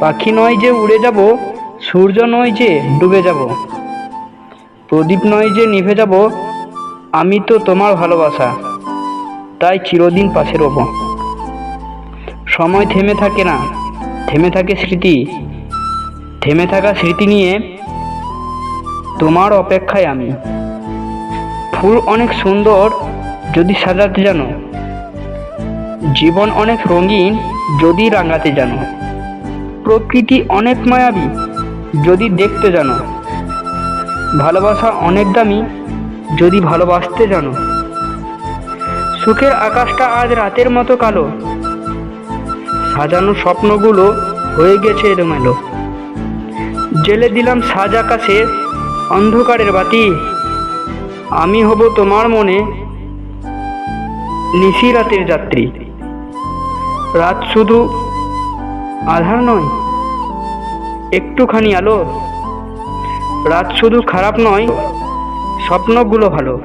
পাখি নয় যে উড়ে যাব, সূর্য নয় যে ডুবে যাব। প্রদীপ নয় যে নিভে যাব, আমি তো তোমার ভালোবাসা, তাই চিরদিন পাশে রব। সময় থেমে থাকে না, থেমে থাকে স্মৃতি, থেমে থাকা স্মৃতি নিয়ে তোমার অপেক্ষায় আমি। ফুল অনেক সুন্দর, যদি সাজাতে জানো। জীবন অনেক রঙিন, যদি রাঙাতে জানো। প্রকৃতি অনেক মায়াবী, যদি দেখতে জানো। ভালোবাসা অনেক দামি, যদি ভালোবাসতে জানো। সুখের আকাশটা আজ রাতের মতো কালো। সাজানো স্বপ্নগুলো হয়ে গেছে এলোমেলো। জেলে দিলাম সাজ আকাশে অন্ধকারের বাতি। আমি হব তোমার মনে নিশি রাতের যাত্রী। রাত শুধু আধার নয় একটুখানি আলো। রাত শুধু খারাপ নয় স্বপ্নগুলো ভালো।